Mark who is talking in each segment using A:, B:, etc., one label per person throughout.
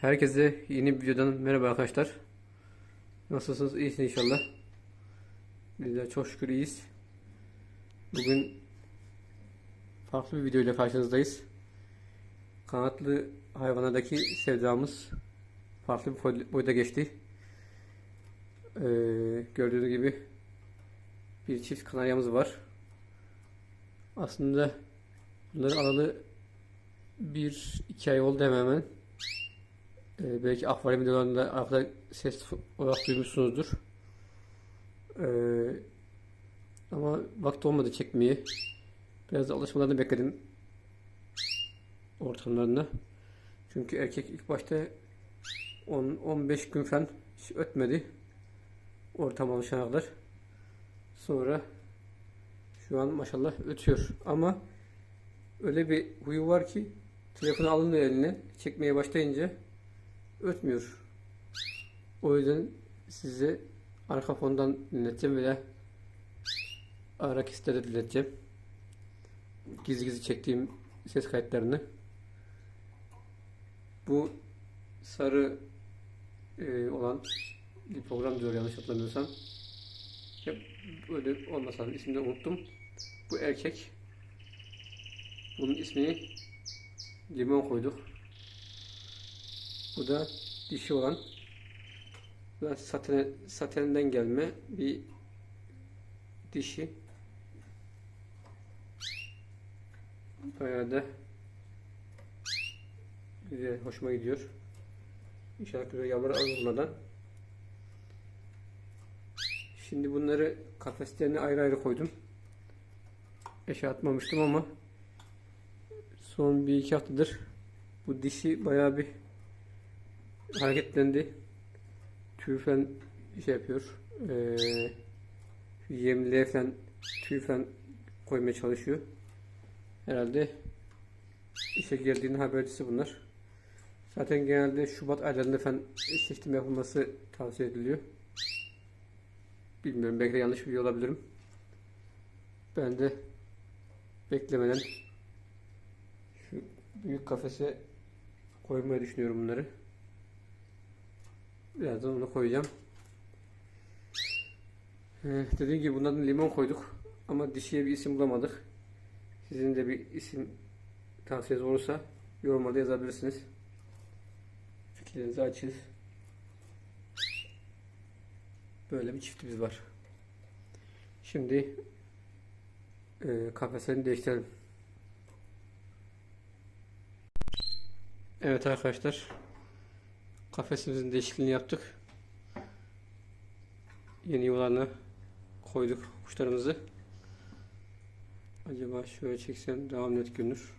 A: Herkese yeni bir videodan merhaba arkadaşlar. Nasılsınız? İyisiniz inşallah. Biz de çok şükür iyiyiz. Bugün farklı bir video ile karşınızdayız. Kanatlı hayvanlardaki sevdamız farklı bir boy- boyuta geçti. Ee, gördüğünüz gibi bir çift kanaryamız var. Aslında bunları alalı bir iki ay oldu hemen hemen. Ee, belki akvaryum videolarında arkada ses olarak duymuşsunuzdur. Ee, ama vakti olmadı çekmeye. Biraz da alışmalarını bekledim ortamlarına. Çünkü erkek ilk başta 10-15 gün falan hiç ötmedi. Ortam alışana kadar. Sonra şu an maşallah ötüyor. Ama öyle bir huyu var ki telefonu alınıyor eline çekmeye başlayınca ötmüyor. O yüzden size arka fondan dinleteceğim veya ara kesitleri dinleteceğim. Gizli gizli çektiğim ses kayıtlarını. Bu sarı e, olan bir program diyor yanlış hatırlamıyorsam. Hep öyle olmasa ismini de unuttum. Bu erkek. Bunun ismini limon koyduk. Bu da dişi olan bu da saten, satenden gelme bir dişi. Bayağı da güzel, hoşuma gidiyor. İnşallah güzel yavrular alınmadan. Şimdi bunları kafeslerine ayrı ayrı koydum. Eşe atmamıştım ama son bir iki haftadır bu dişi bayağı bir hareketlendi. Tüy falan şey yapıyor. Ee, yemliğe falan tüy koymaya çalışıyor. Herhalde işe girdiğinin habercisi bunlar. Zaten genelde Şubat aylarında falan seçtim yapılması tavsiye ediliyor. Bilmiyorum belki de yanlış biliyor olabilirim. Ben de beklemeden şu büyük kafese koymaya düşünüyorum bunları. Birazdan onu koyacağım. Ee, dediğim gibi bunların limon koyduk. Ama dişiye bir isim bulamadık. Sizin de bir isim tavsiyeniz olursa yorumlarda yazabilirsiniz. Fikirlerinizi açınız. Böyle bir çiftimiz var. Şimdi e, kafesini değiştirelim. Evet arkadaşlar. Kafesimizin değişikliğini yaptık. Yeni yuvalarını koyduk kuşlarımızı. Acaba şöyle çeksem daha net görünür.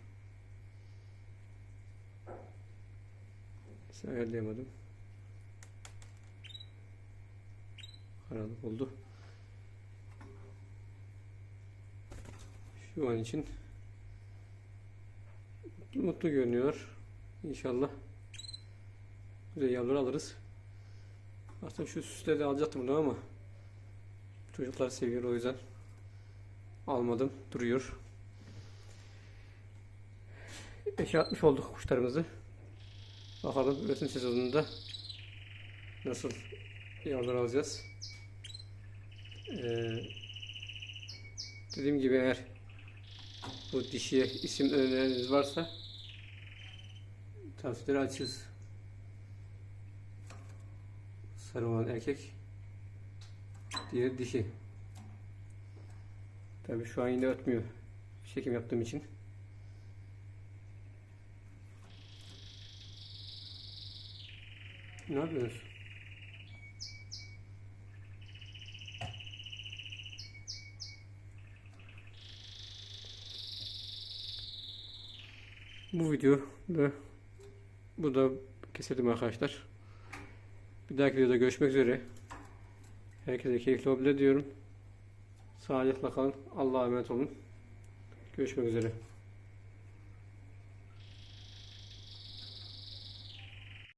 A: Mesela ayarlayamadım. Karanlık oldu. Şu an için mutlu görünüyor. İnşallah güzel yavrular alırız. Aslında şu süsleri de alacaktım bunu ama çocuklar seviyor o yüzden almadım. Duruyor. Eşe atmış olduk kuşlarımızı. Bakalım üretim sezonunda nasıl yavrular alacağız. Ee, dediğim gibi eğer bu dişiye isim önerileriniz varsa tavsiyeleri açığız. Sarı olan erkek, diğer dişi. Tabi şu an yine ötmüyor. Çekim yaptığım için. Ne yapıyorsunuz? Bu video da bu da kesildim arkadaşlar. Bir dahaki videoda görüşmek üzere. Herkese keyifli hobiler diyorum. Sağlıcakla kalın. Allah'a emanet olun. Görüşmek üzere.